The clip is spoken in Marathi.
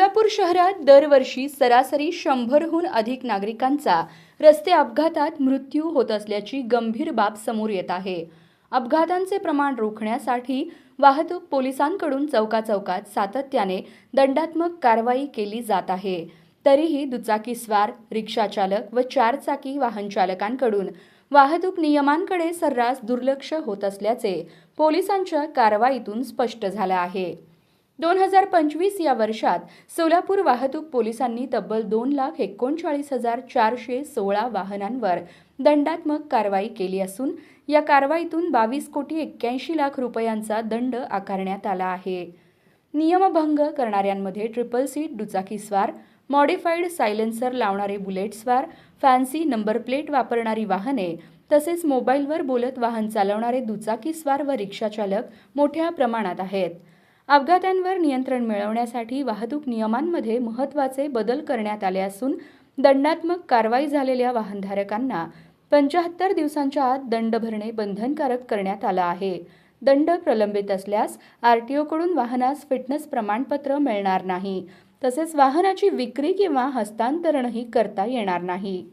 सोलापूर शहरात दरवर्षी सरासरी शंभरहून अधिक नागरिकांचा रस्ते अपघातात मृत्यू होत असल्याची गंभीर बाब समोर येत आहे. अपघातांचे प्रमाण रोखण्यासाठी वाहतूक पोलिसांकडून चौकाचौकात सातत्याने दंडात्मक कारवाई केली जात आहे. तरीही दुचाकीस्वार रिक्षाचालक व चारचाकी वाहन चालकांकडून वाहतूक नियमांकडे सर्रास दुर्लक्ष होत असल्याचे पोलिसांच्या कारवाईतून स्पष्ट झालं आहे. दोन हजार पंचवीस या वर्षात सोलापूर वाहतूक पोलिसांनी तब्बल दोन लाख एकोणचाळीस हजार चारशे सोळा वाहनांवर दंडात्मक कारवाई केली असून या कारवाईतून बावीस कोटी एक्क्याऐंशी लाख रुपयांचा दंड आकारण्यात आला आहे. नियमभंग करणाऱ्यांमध्ये ट्रिपल सीट दुचाकीस्वार मॉडिफाईड सायलेन्सर लावणारे बुलेटस्वार फॅन्सी नंबर प्लेट वापरणारी वाहने तसेच मोबाईलवर बोलत वाहन चालवणारे दुचाकीस्वार व रिक्षाचालक मोठ्या प्रमाणात आहेत. अपघातांवर नियंत्रण मिळवण्यासाठी वाहतूक नियमांमध्ये महत्त्वाचे बदल करण्यात आले असून दंडात्मक कारवाई झालेल्या वाहनधारकांना पंचाहत्तर दिवसांच्या आत दंड भरणे बंधनकारक करण्यात आलं आहे. दंड प्रलंबित असल्यास आर टी ओकडून वाहनास फिटनेस प्रमाणपत्र मिळणार नाही. तसेच वाहनाची विक्री किंवा हस्तांतरणही करता येणार नाही.